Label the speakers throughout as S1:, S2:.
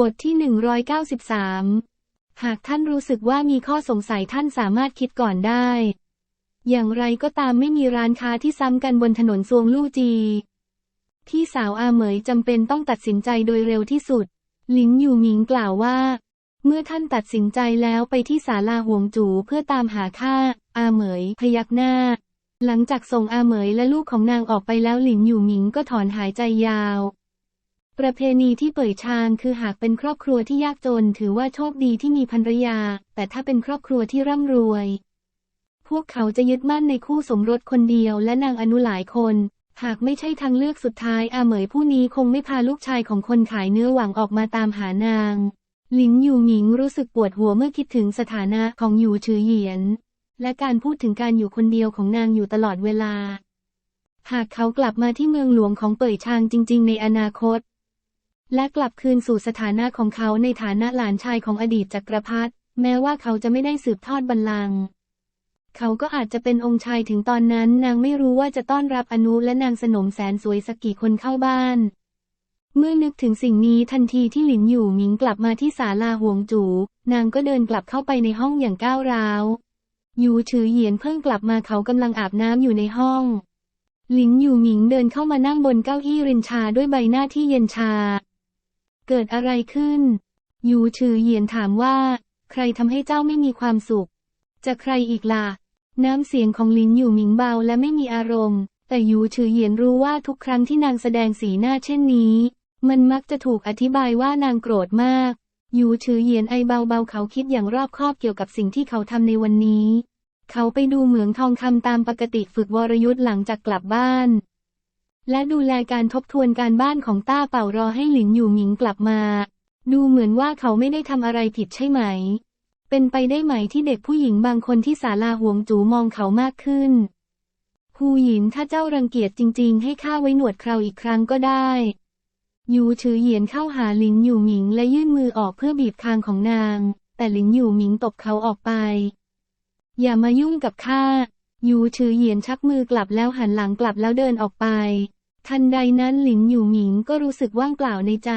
S1: บทที่ 193 หากท่านรู้สึกว่ามีข้อสงสัยท่านสามารถคิดก่อนได้ อย่างไรก็ตามไม่มีร้านค้าที่ซ้ำกันบนถนนซวงลู่จี พี่สาวอาเหมยจำเป็นต้องตัดสินใจโดยเร็วที่สุด หลินอยู่หมิงกล่าวว่า เมื่อท่านตัดสินใจแล้วไปที่ศาลาหวงจูเพื่อตามหาข้าอาเหมย พยักหน้า หลังจากส่งอาเหมยและลูกของนางออกไปแล้วหลินอยู่หมิงก็ถอนหายใจยาว ประเพณีที่เป่ยชางคือหากเป็นครอบครัวที่ยากจนถือว่าโชคดีที่มีภรรยา แต่ถ้าเป็นครอบครัวที่ร่ำรวย พวกเขาจะยึดมั่นในคู่สมรสคนเดียวและนางอนุหลายคน หากไม่ใช่ทางเลือกสุดท้ายอาเหมยผู้นี้คงไม่พาลูกชายของคนขายเนื้อหวังออกมาตามหานางหลินอยู่หมิงรู้สึกปวดหัวเมื่อคิดถึงสถานะของอยู่ชือเหยียน และการพูดถึงการอยู่คนเดียวของนางอยู่ตลอดเวลา หากเขากลับมาที่เมืองหลวงของเป่ยชางจริง ๆ ในอนาคต และกลับคืนสู่สถานะของเขาในฐานะหลานชายของอดีตจักรพรรดิแม้ว่าเขาจะไม่ได้สืบทอดบัลลังก์เขาก็อาจจะเป็นองค์ชายถึงตอนนั้น นางไม่รู้ว่าจะต้อนรับอนุและนางสนมแสนสวยสักกี่คนเข้าบ้าน เมื่อนึกถึงสิ่งนี้ทันทีที่หลินอยู่หมิงกลับมาที่ศาลาห่วงจูนางก็เดินกลับเข้าไปในห้องอย่างก้าวร้าวหยูฉือเหยียนเพิ่งกลับมาเขากำลังอาบน้ำอยู่ในห้องหลินอยู่หมิงเดินเข้ามานั่งบนเก้าอี้รินชาด้วยใบหน้าที่เย็นชา เกิดอะไรขึ้น ยูฉือเหยียนถามว่า ใครทำให้เจ้าไม่มีความสุข จะใครอีกล่ะ น้ำเสียงของลินอยู่หมิงเบาและไม่มีอารมณ์ แต่ยูฉือเหยียนรู้ว่าทุกครั้งที่นางแสดงสีหน้าเช่นนี้ มันมักจะถูกอธิบายว่านางโกรธมากยูฉือเหยียนไอเบาๆเขาคิดอย่างรอบคอบเกี่ยวกับสิ่งที่เขาทำในวันนี้ เขาไปดูเหมืองทองคำตามปกติฝึกวรยุทธ์หลังจากกลับบ้าน และดูแลการทบทวนการบ้านของต้าเป่ารอให้หลินอยู่หมิงกลับมา ดูเหมือนว่าเขาไม่ได้ทำอะไรผิดใช่ไหม เป็นไปได้ไหมที่เด็กผู้หญิงบางคนที่ศาลาห่วงจูมองเขามากขึ้นฮูหยินถ้าเจ้ารังเกียจจริง ๆ ให้ข้าไว้หนวดคราวอีกครั้งก็ได้ยูถือเหยียนเข้าหาหลินอยู่หมิงและยื่นมือออกเพื่อบีบคางของนาง แต่หลินอยู่หมิงตบเขาออกไป อย่ามายุ่งกับข้า ยูถือเหยียนชักมือกลับแล้วหันหลังกลับแล้วเดินออกไป ทันใดนั้นหลินอยู่หมิงก็รู้สึกว่างเปล่าในใจ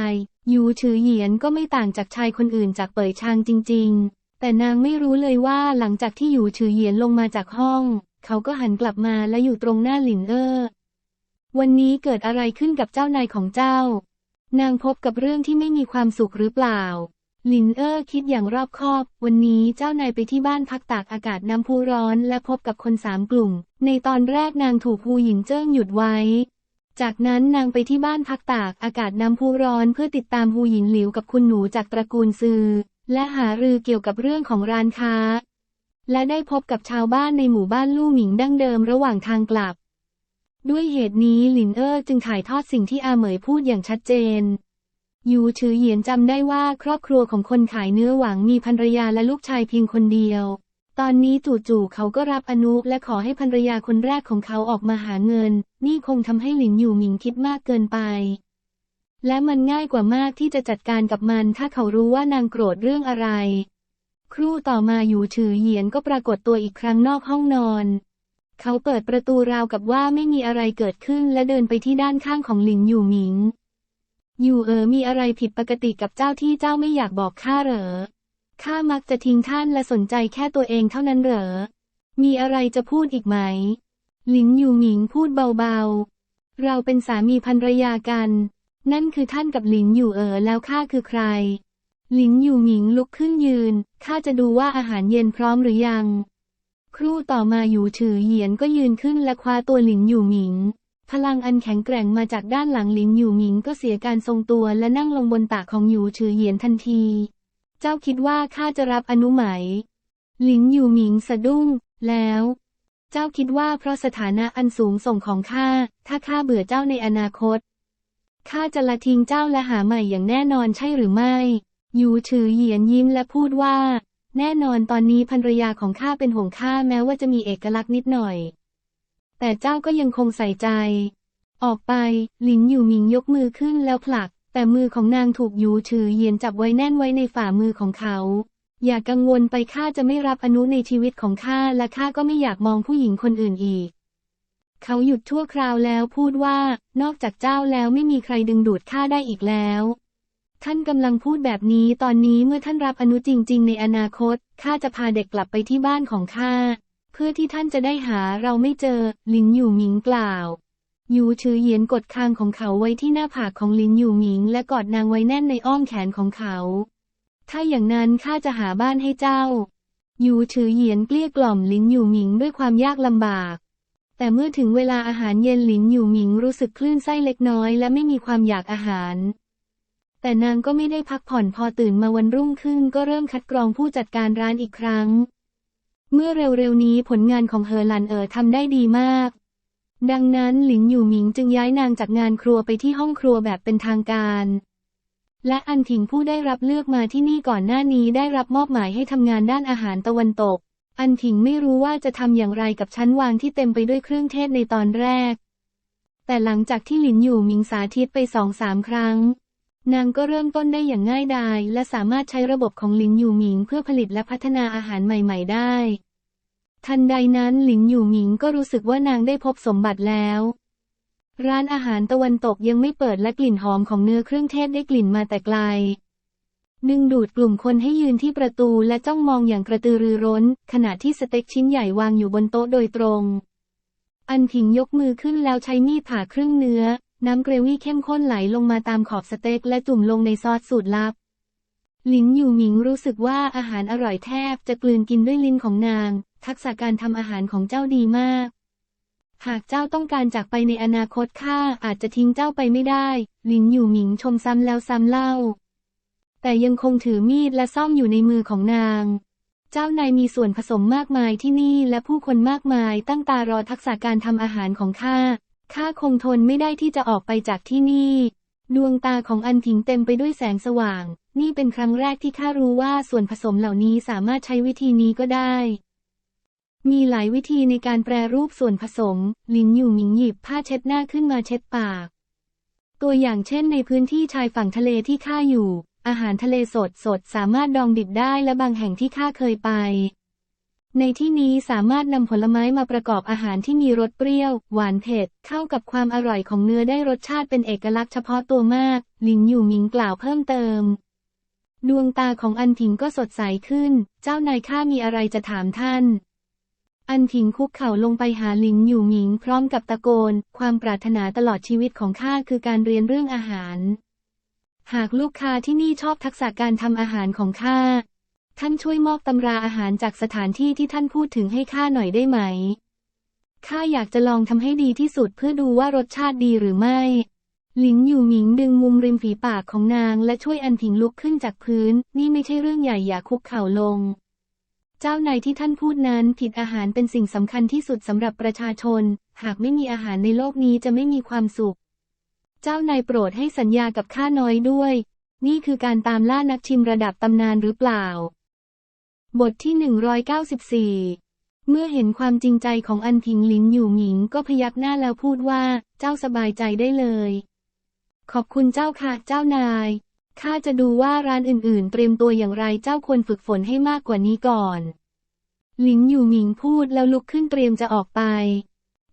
S1: ยูถือเหยียนก็ไม่ต่างจากชายคนอื่นจากเป่ยชางจริง ๆ แต่นางไม่รู้เลยว่าหลังจากที่ยูถือเหยียนลงมาจากห้อง เขาก็หันกลับมาและอยู่ตรงหน้าหลินเออวันนี้เกิดอะไรขึ้นกับเจ้านายของเจ้า นางพบกับเรื่องที่ไม่มีความสุขหรือเปล่า ลินเออร์คิดอย่างรอบคอบ วันนี้เจ้านายไปที่บ้านพักตากอากาศน้ำพุร้อนและพบกับคนสามกลุ่ม ในตอนแรกนางถูกฮูหยินเจิ้งหยุดไว้ จากนั้นนางไปที่บ้านพักตากอากาศน้ำพุร้อนเพื่อติดตามฮูหยินหลิวกับคุณหนูจากตระกูลซือ และหารือเกี่ยวกับเรื่องของร้านค้า และได้พบกับชาวบ้านในหมู่บ้านลู่หมิงดั้งเดิมระหว่างทางกลับ ด้วยเหตุนี้ลินเออร์จึงถ่ายทอดสิ่งที่อาเหมยพูดอย่างชัดเจน ยูชือเหยียนจำได้ว่าครอบครัวของคนขายเนื้อหวังมีภรรยาและลูกชายเพียงคนเดียว ตอนนี้จู่ๆเขาก็รับอนุและขอให้ภรรยาคนแรกของเขาออกมาหาเงิน นี่คงทำให้หลินอยู่หมิงคิดมากเกินไป และมันง่ายกว่ามากที่จะจัดการกับมันถ้าเขารู้ว่านางโกรธเรื่องอะไร ครู่ต่อมาอยู่ฉือเหยียนก็ปรากฏตัวอีกครั้งนอกห้องนอน เขาเปิดประตูราวกับว่าไม่มีอะไรเกิดขึ้นและเดินไปที่ด้านข้างของหลินอยู่หมิง อยู่เอ๋อมีอะไรผิดปกติกับเจ้าที่เจ้าไม่อยากบอกข้าเหรอ ข้ามักจะทิ้งท่านและสนใจแค่ตัวเองเท่านั้นเหรอ มีอะไรจะพูดอีกไหม หลินอยู่หมิงพูดเบาๆ เราเป็นสามีภรรยากัน นั่นคือท่านกับหลินอยู่เอ๋อแล้วข้าคือใคร หลินอยู่หมิงลุกขึ้นยืน ข้าจะดูว่าอาหารเย็นพร้อมหรือยัง ครู่ต่อมาอยู่ถือเหยียนก็ยืนขึ้นและคว้าตัวหลินอยู่หมิง พลังอันแข็งแกร่งมาจากด้านหลังหลินอยู่หมิงก็เสียการทรงตัวและนั่งลงบนตักของอยู่ถือเหยียนทันที เจ้าคิดว่าข้าจะรับอนุไหม หลินอยู่หมิงสะดุ้ง แล้ว เจ้าคิดว่าเพราะสถานะอันสูงส่งของข้า ถ้าข้าเบื่อเจ้าในอนาคต ข้าจะละทิ้งเจ้าและหาใหม่อย่างแน่นอนใช่หรือไม่ยูถือเหยียนยิ้มและพูดว่า แน่นอนตอนนี้ภรรยาของข้าเป็นห่วงข้าแม้ว่าจะมีเอกลักษณ์นิดหน่อย แต่เจ้าก็ยังคงใส่ใจ ออกไป หลินอยู่หมิงยกมือขึ้นแล้วผลัก แต่มือของนางถูกยูถือเหยียนจับไว้แน่นไว้ในฝ่ามือของเขา อย่ากังวลไปข้าจะไม่รับอนุในชีวิตของข้าและข้าก็ไม่อยากมองผู้หญิงคนอื่นอีก เขาหยุดชั่วคราวแล้วพูดว่า นอกจากเจ้าแล้วไม่มีใครดึงดูดข้าได้อีกแล้วท่านกำลังพูดแบบนี้ตอนนี้เมื่อท่านรับอนุจริง ๆ ในอนาคต ข้าจะพาเด็กกลับไปที่บ้านของข้า เพื่อที่ท่านจะได้หาเราไม่เจอ ลินอยู่หมิงกล่าวยูชือเหยียนกดคางของเขาไว้ที่หน้าผากของลินอยู่หมิง และกอดนางไว้แน่นในอ้อมแขนของเขา ถ้าอย่างนั้นข้าจะหาบ้านให้เจ้ายูชือเหยียนเกลี้ยกล่อมลินอยู่หมิงด้วยความยากลำบาก แต่เมื่อถึงเวลาอาหารเย็นหลินอยู่หมิงรู้สึกคลื่นไส้เล็กน้อยและไม่มีความอยากอาหาร แต่นางก็ไม่ได้พักผ่อนพอตื่นมาวันรุ่งขึ้นก็เริ่มคัดกรองผู้จัดการร้านอีกครั้ง เมื่อเร็วๆนี้ผลงานของเฮอหลันเออทำได้ดีมาก ดังนั้นหลินอยู่หมิงจึงย้ายนางจากงานครัวไปที่ห้องครัวแบบเป็นทางการ และอันถิงผู้ได้รับเลือกมาที่นี่ก่อนหน้านี้ได้รับมอบหมายให้ทำงานด้านอาหารตะวันตก อันถิงไม่รู้ว่าจะทำอย่างไรกับชั้นวางที่เต็มไปด้วยเครื่องเทศในตอนแรก แต่หลังจากที่หลินอยู่หมิงสาธิตไปสองสามครั้ง นางก็เริ่มต้นได้อย่างง่ายดาย และสามารถใช้ระบบของหลินอยู่หมิงเพื่อผลิตและพัฒนาอาหารใหม่ ๆ ได้ ทันใดนั้นหลินอยู่หมิงก็รู้สึกว่านางได้พบสมบัติแล้ว ร้านอาหารตะวันตกยังไม่เปิดและกลิ่นหอมของเนื้อเครื่องเทศได้กลิ่นมาแต่ไกลดึงดูดกลุ่มคนให้ยืนที่ประตูและจ้องมองอย่างกระตือรือร้น ขณะที่สเต็กชิ้นใหญ่วางอยู่บนโต๊ะโดยตรง อันผิงยกมือขึ้นแล้วใช้มีดผ่าครึ่งเนื้อ น้ำเกรวี่เข้มข้นไหลลงมาตามขอบสเต็กและจุ่มลงในซอสสูตรลับ หลินอยู่หมิงรู้สึกว่าอาหารอร่อยแทบจะกลืนกินด้วยลิ้นของนาง ทักษะการทำอาหารของเจ้าดีมาก หากเจ้าต้องการจากไปในอนาคตข้าอาจจะทิ้งเจ้าไปไม่ได้ หลินอยู่หมิงชมซ้ำแล้วซ้ำเล่า แต่ยังคงถือมีดและซ่อมอยู่ในมือของนางเจ้านายมีส่วนผสมมากมายที่นี่และผู้คนมากมายตั้งตารอทักษะการทำอาหารของข้า ข้าคงทนไม่ได้ที่จะออกไปจากที่นี่ ดวงตาของอันถิงเต็มไปด้วยแสงสว่าง นี่เป็นครั้งแรกที่ข้ารู้ว่าส่วนผสมเหล่านี้สามารถใช้วิธีนี้ก็ได้ มีหลายวิธีในการแปรรูปส่วนผสมลินอยู่หมิงหยิบผ้าเช็ดหน้าขึ้นมาเช็ดปาก ตัวอย่างเช่นในพื้นที่ชายฝั่งทะเลที่ข้าอยู่ อาหารทะเลสดสดสามารถดองดิบได้และบางแห่งที่ข้าเคยไป ในที่นี้สามารถนำผลไม้มาประกอบอาหารที่มีรสเปรี้ยว หวานเผ็ด เข้ากับความอร่อยของเนื้อได้รสชาติเป็นเอกลักษณ์เฉพาะตัวมากลินอยู่หมิงกล่าวเพิ่มเติม ดวงตาของอันถิงก็สดใสขึ้น เจ้านายข้ามีอะไรจะถามท่าน อันถิงคุกเข่าลงไปหาลินอยู่หมิงพร้อมกับตะโกน ความปรารถนาตลอดชีวิตของข้าคือการเรียนเรื่องอาหาร หากลูกค้าที่นี่ชอบทักษะการทำอาหารของข้า ท่านช่วยมอบตำราอาหารจากสถานที่ที่ท่านพูดถึงให้ข้าหน่อยได้ไหม ข้าอยากจะลองทำให้ดีที่สุดเพื่อดูว่ารสชาติดีหรือไม่ หลินอยู่หมิงดึงมุมริมฝีปากของนางและช่วยอันผิงลุกขึ้นจากพื้น นี่ไม่ใช่เรื่องใหญ่อย่าคุกเข่าลง เจ้านายที่ท่านพูดนั้นผิดอาหารเป็นสิ่งสำคัญที่สุดสำหรับประชาชน หากไม่มีอาหารในโลกนี้จะไม่มีความสุข เจ้านายโปรดให้สัญญากับข้าน้อยด้วย นี่คือการตามล่านักชิมระดับตำนานหรือเปล่า บทที่ 194 เมื่อเห็นความจริงใจของอันพิงหลินอยู่หมิงก็พยักหน้าแล้วพูดว่า เจ้าสบายใจได้เลย ขอบคุณเจ้าค่ะเจ้านาย ข้าจะดูว่าร้านอื่นๆ เตรียมตัวอย่างไรเจ้าควรฝึกฝนให้มากกว่านี้ก่อน หลินอยู่หมิงพูดแล้วลุกขึ้นเตรียมจะออกไป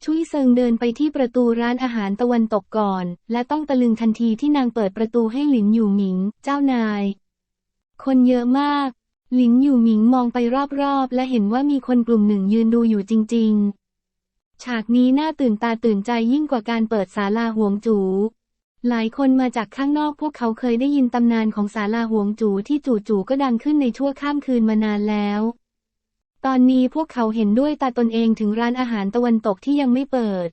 S1: ชุยเซิงเดินไปที่ประตูร้านอาหารตะวันตกก่อน และต้องตะลึงทันทีที่นางเปิดประตูให้หลินอยู่หมิง เจ้านาย คนเยอะมาก หลินอยู่หมิงมองไปรอบๆ และเห็นว่ามีคนกลุ่มหนึ่งยืนดูอยู่จริง ๆ ฉากนี้น่าตื่นตาตื่นใจยิ่งกว่าการเปิดศาลาหวงจู หลายคนมาจากข้างนอกพวกเขาเคยได้ยินตำนานของศาลาหวงจูที่จู่ๆก็ดังขึ้นในชั่วข้ามคืนมานานแล้ว ตอนนี้พวกเขาเห็นด้วยตาตนเองถึงร้านอาหารตะวันตกที่ยังไม่เปิด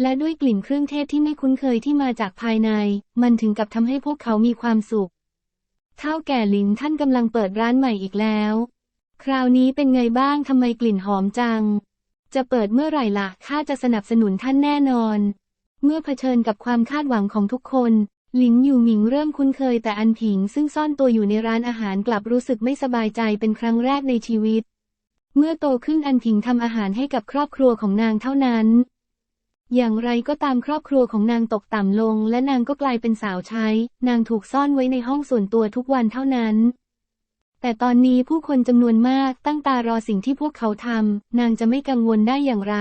S1: และด้วยกลิ่นเครื่องเทศที่ไม่คุ้นเคยที่มาจากภายใน มันถึงกับทำให้พวกเขามีความสุข เท่าแก่หลินท่านกำลังเปิดร้านใหม่อีกแล้ว คราวนี้เป็นไงบ้างทำไมกลิ่นหอมจัง จะเปิดเมื่อไหร่ล่ะข้าจะสนับสนุนท่านแน่นอน เมื่อเผชิญกับความคาดหวังของทุกคน หลินอยู่หมิงเริ่มคุ้นเคยแต่อันผิงซึ่งซ่อนตัวอยู่ในร้านอาหารกลับรู้สึกไม่สบายใจเป็นครั้งแรกในชีวิต เมื่อโตขึ้นอันผิงทำอาหารให้กับครอบครัวของนางเท่านั้น อย่างไรก็ตามครอบครัวของนางตกต่ำลง และนางก็กลายเป็นสาวใช้ นางถูกซ่อนไว้ในห้องส่วนตัวทุกวันเท่านั้น แต่ตอนนี้ผู้คนจำนวนมากตั้งตารอสิ่งที่พวกเขาทำ นางจะไม่กังวลได้อย่างไร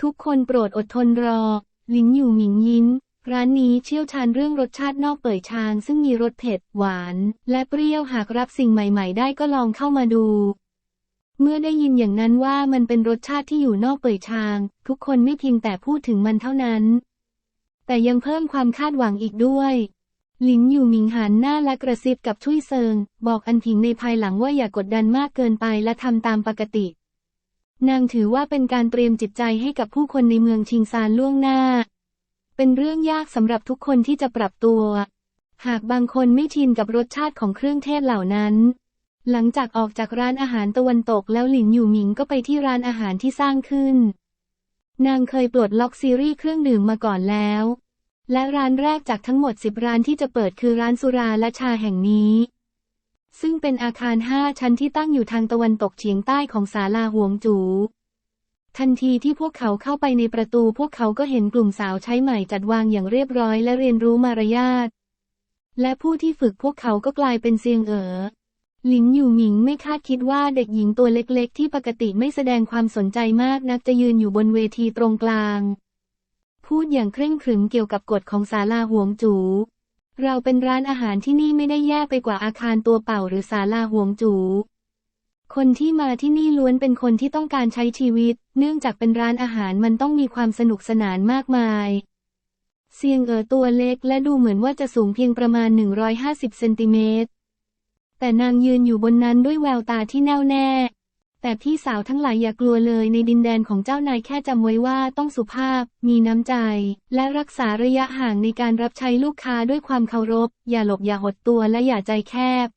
S1: ทุกคนโปรดอดทนรอ ลินอยู่หมิงยิ้ม ร้านนี้เชี่ยวชาญเรื่องรสชาตินอกเป่ยชาง ซึ่งมีรสเผ็ด หวาน และเปรี้ยวหากรับสิ่งใหม่ ๆ ได้ก็ลองเข้ามาดู เมื่อได้ยินอย่างนั้นว่ามันเป็นรสชาติที่อยู่นอกเป่ยชาง ทุกคนไม่เพียงแต่พูดถึงมันเท่านั้น แต่ยังเพิ่มความคาดหวังอีกด้วยหลินอยู่หมิงหันหน้าและกระซิบกับชุยเซิง บอกอันผิงในภายหลังว่าอย่ากดดันมากเกินไปและทำตามปกติ นางถือว่าเป็นการเตรียมจิตใจให้กับผู้คนในเมืองชิงซานล่วงหน้า เป็นเรื่องยากสำหรับทุกคนที่จะปรับตัว หากบางคนไม่ชินกับรสชาติของเครื่องเทศเหล่านั้น หลังจากออกจากร้านอาหารตะวันตกแล้วหลินอยู่หมิงก็ไปที่ร้านอาหารที่สร้างขึ้น นางเคยปลดล็อกซีรีส์เครื่องดื่มมาก่อนแล้ว และร้านแรกจากทั้งหมดสิบร้านที่จะเปิดคือร้านสุราและชาแห่งนี้ ซึ่งเป็นอาคารห้าชั้นที่ตั้งอยู่ทางตะวันตกเฉียงใต้ของศาลาหวงจู ทันทีที่พวกเขาเข้าไปในประตูพวกเขาก็เห็นกลุ่มสาวใช้ใหม่จัดวางอย่างเรียบร้อยและเรียนรู้มารยาท และผู้ที่ฝึกพวกเขาก็กลายเป็นเซียงเอ๋อ หลินอยู่หมิงไม่คาดคิดว่าเด็กหญิงตัวเล็กๆ ที่ปกติไม่แสดงความสนใจมากนักจะยืนอยู่บนเวทีตรงกลาง พูดอย่างเคร่งขรึมเกี่ยวกับกฎของศาลาหวงจู เราเป็นร้านอาหารที่นี่ไม่ได้แย่ไปกว่าอาคารตัวเป่าหรือศาลาหวงจู คนที่มาที่นี่ล้วนเป็นคนที่ต้องการใช้ชีวิต เนื่องจากเป็นร้านอาหารมันต้องมีความสนุกสนานมากมายเซียงเอ๋อตัวเล็กและดูเหมือนว่าจะสูงเพียงประมาณ 150 เซนติเมตร แต่นางยืนอยู่บนนั้นด้วยแววตาที่แน่วแน่ แต่พี่สาวทั้งหลายอย่ากลัวเลยในดินแดนของเจ้านายแค่จำไว้ว่าต้องสุภาพ มีน้ำใจ และรักษาระยะห่างในการรับใช้ลูกค้าด้วยความเคารพ อย่าหลบอย่าหดตัวและอย่าใจแคบ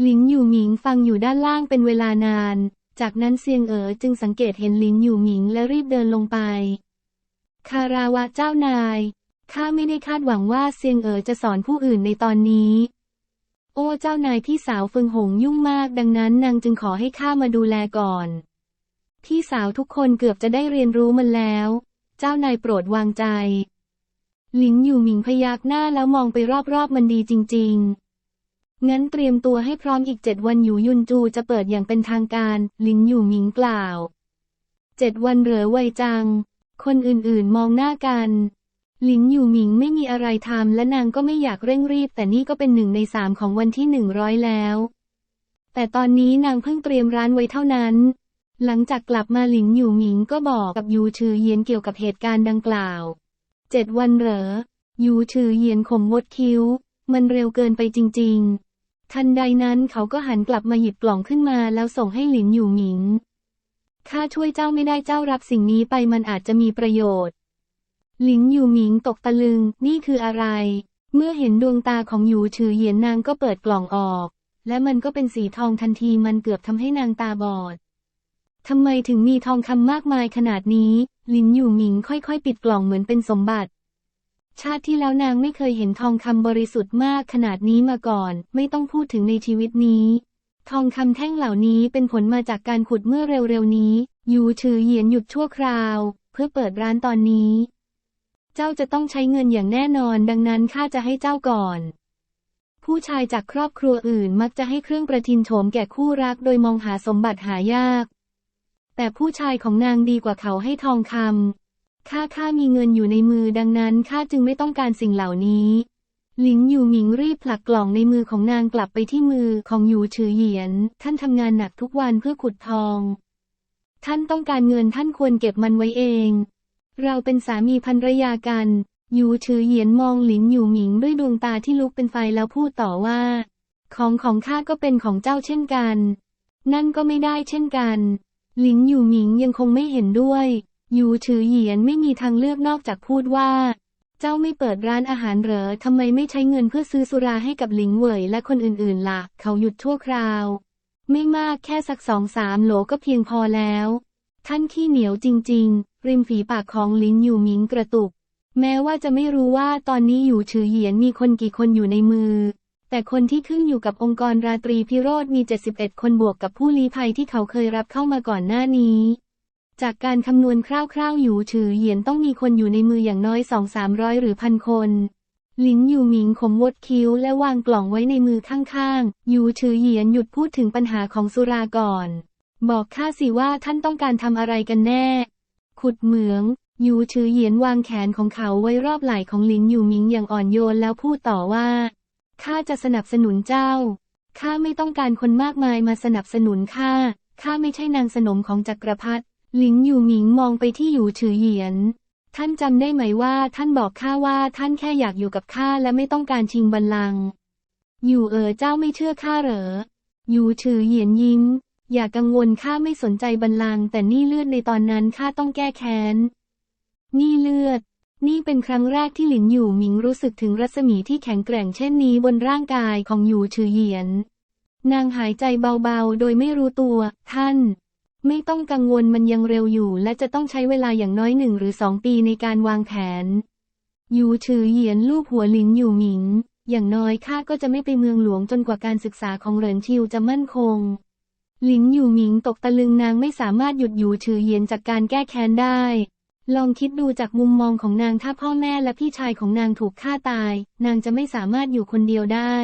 S1: หลินอยู่หมิงฟังอยู่ด้านล่างเป็นเวลานาน จากนั้นเซียงเอ๋อจึงสังเกตเห็นหลินอยู่หมิงและรีบเดินลงไป คาราวะเจ้านายข้าไม่ได้คาดหวังว่าเซียงเอ๋อจะสอนผู้อื่นในตอนนี้ โอ้เจ้านายพี่สาวเฟิงหงยุ่งมากดังนั้นนางจึงขอให้ข้ามาดูแลก่อน พี่สาวทุกคนเกือบจะได้เรียนรู้มันแล้ว เจ้านายโปรดวางใจ หลินอยู่หมิงพยักหน้าแล้วมองไปรอบๆมันดีจริง ๆ งั้นเตรียมตัวให้พร้อมอีกเจ็ดวันอยู่ยุนจูจะเปิดอย่างเป็นทางการ หลินอยู่หมิงกล่าว เจ็ดวันเหลือไวจัง คนอื่นๆมองหน้ากัน หลินอยู่หมิงไม่มีอะไรทำและนางก็ไม่อยากเร่งรีบ แต่นี่ก็เป็นหนึ่งในสามของวันที่หนึ่งร้อยแล้ว แต่ตอนนี้นางเพิ่งเตรียมร้านไว้เท่านั้น หลังจากกลับมาหลินอยู่หมิงก็บอกกับยูชือเยียนเกี่ยวกับเหตุการณ์ดังกล่าวเจ็ดวันเหรอยูชือเยียนข่มวดคิ้ว มันเร็วเกินไปจริง ๆ ทันใดนั้นเขาก็หันกลับมาหยิบกล่องขึ้นมาแล้วส่งให้หลินอยู่หมิงข้าช่วยเจ้าไม่ได้เจ้ารับสิ่งนี้ไปมันอาจจะมีประโยชน์ หลินอยู่หมิงตกตะลึง นี่คืออะไร เมื่อเห็นดวงตาของหยูฉือเหยียนนางก็เปิดกล่องออก และมันก็เป็นสีทองทันทีมันเกือบทำให้นางตาบอดทำไมถึงมีทองคำมากมายขนาดนี้ หลินอยู่หมิงค่อยๆ ปิดกล่องเหมือนเป็นสมบัติ ชาติที่แล้วนางไม่เคยเห็นทองคำบริสุทธิ์มากขนาดนี้มาก่อน ไม่ต้องพูดถึงในชีวิตนี้ ทองคำแท่งเหล่านี้เป็นผลมาจากการขุดเมื่อเร็วๆนี้หยูฉือเหยียนหยุดชั่วคราว เพื่อเปิดร้านตอนนี้ เจ้าจะต้องใช้เงินอย่างแน่นอน ดังนั้นข้าจะให้เจ้าก่อน ผู้ชายจากครอบครัวอื่นมักจะให้เครื่องประทินโฉมแก่คู่รักโดยมองหาสมบัติหายาก แต่ผู้ชายของนางดีกว่าเขาให้ทองคำข้าข้ามีเงินอยู่ในมือดังนั้นข้าจึงไม่ต้องการสิ่งเหล่านี้ หลินอยู่หมิงรีบผลักกล่องในมือของนางกลับไปที่มือของหยูฉือเหยียน ท่านทำงานหนักทุกวันเพื่อขุดทอง ท่านต้องการเงินท่านควรเก็บมันไว้เอง เราเป็นสามีภรรยากัน ยูฉือเหยียนมองหลินอยู่หมิงด้วยดวงตาที่ลุกเป็นไฟแล้วพูดต่อว่า ของของข้าก็เป็นของเจ้าเช่นกัน นั่นก็ไม่ได้เช่นกัน หลินอยู่หมิงยังคงไม่เห็นด้วย ยูฉือเหยียนไม่มีทางเลือกนอกจากพูดว่า เจ้าไม่เปิดร้านอาหารเหรอทำไมไม่ใช้เงินเพื่อซื้อสุราให้กับหลิงเหวยและคนอื่นๆล่ะ เขาหยุดชั่วคราว ไม่มากแค่สักสองสามโหลก็เพียงพอแล้ว ท่านขี้เหนียวจริง ๆ ริมฝีปากของลินอยู่หมิงกระตุก แม้ว่าจะไม่รู้ว่าตอนนี้อยู่ฉือเหยียนมีคนกี่คนอยู่ในมือ แต่คนที่ขึ้นอยู่กับองค์กรราตรีพิโรธมี 71 คนบวกกับผู้ลี้ภัยที่เขาเคยรับเข้ามาก่อนหน้านี้ จากการคำนวณคร่าวๆอยู่ฉือเหยียนต้องมีคนอยู่ในมืออย่างน้อยสองสามร้อยหรือพันคนลินอยู่หมิงขมวดคิ้วและวางกล่องไว้ในมือข้างๆอยู่ฉือเหยียนหยุดพูดถึงปัญหาของสุราก่อน บอกข้าสิว่าท่านต้องการทำอะไรกันแน่ ขุดเหมืองยูชือเหยียนวางแขนของเขาไว้รอบไหล่ของหลินอยู่หมิงอย่างอ่อนโยนแล้วพูดต่อว่า ข้าจะสนับสนุนเจ้า ข้าไม่ต้องการคนมากมายมาสนับสนุนข้า ข้าไม่ใช่นางสนมของจักรพรรดิ หลิงอยู่หมิงมองไปที่หยูฉือเหยียน ท่านจำได้ไหมว่าท่านบอกข้าว่าท่านแค่อยากอยู่กับข้าและไม่ต้องการชิงบัลลังก์ อยู่เออเจ้าไม่เชื่อข้าเหรอหยูฉือเหยียนยิ้ม อย่ากังวลข้าไม่สนใจบัลลังก์แต่นี่เลือดในตอนนั้นข้าต้องแก้แค้น นี่เลือด นี่เป็นครั้งแรกที่หลินอยู่หมิงรู้สึกถึงรัศมีที่แข็งแกร่งเช่นนี้บนร่างกายของหยูฉือเหยียน นางหายใจเบาๆ โดยไม่รู้ตัว ท่าน ไม่ต้องกังวลมันยังเร็วอยู่และจะต้องใช้เวลาอย่างน้อยหนึ่งหรือสองปีในการวางแผนหยูฉือเหยียนลูบหัวหลินอยู่หมิง อย่างน้อยข้าก็จะไม่ไปเมืองหลวงจนกว่าการศึกษาของเหรินชิวจะมั่นคง หลินอยู่หมิงตกตะลึงนางไม่สามารถหยุดอยูฉือเฉยียนจากการแก้แค้นได้ ลองคิดดูจากมุมมองของนางถ้าพ่อแม่และพี่ชายของนางถูกฆ่าตาย นางจะไม่สามารถอยู่คนเดียวได้